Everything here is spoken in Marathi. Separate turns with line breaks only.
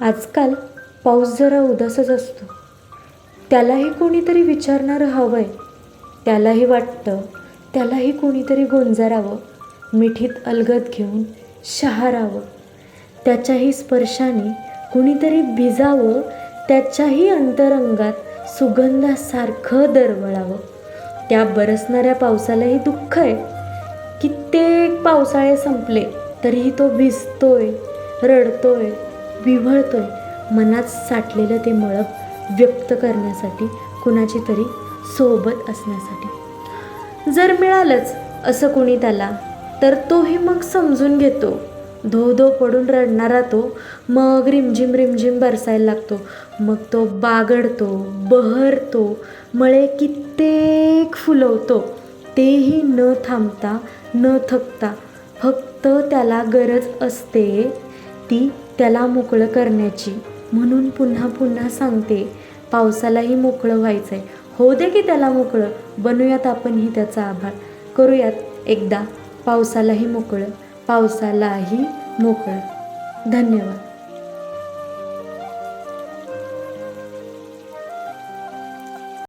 आजकाल पाऊस जरा उदासच असतो. त्यालाही कोणीतरी विचारणारं हवं आहे त्यालाही वाटतं त्यालाही कोणीतरी गोंजारावं मिठीत अलगद घेऊन शहारावं. त्याच्याही स्पर्शाने कुणीतरी भिजावं त्याच्याही अंतरंगात सुगंधासारखं दरवळावं. त्या बरसणाऱ्या पावसालाही दुःख आहे. कित्येक पावसाळे संपले तरीही तो भिजतोय रडतोय. विव्हळतोय मनात साठलेलं ते मळप व्यक्त करण्यासाठी कुणाची तरी सोबत असण्यासाठी. जर मिळालंच असं कुणी त्याला तर तोही मग समजून घेतो. धो धो पडून रडणारा तो मग रिमझिम रिमझिम बरसायला लागतो. मग तो बागडतो बहरतो मळे कित्येक फुलवतो. तेही न थांबता न थकता फक्त त्याला गरज असते ती त्याला मोकळं करण्याची. म्हणून पुन्हा पुन्हा सांगते पावसालाही मोकळं व्हायचं आहे हो दे की त्याला मोकळं. बनूयात आपणही त्याचा आभार. करूयात एकदा. पावसालाही मोकळं. पावसालाही मोकळं. धन्यवाद.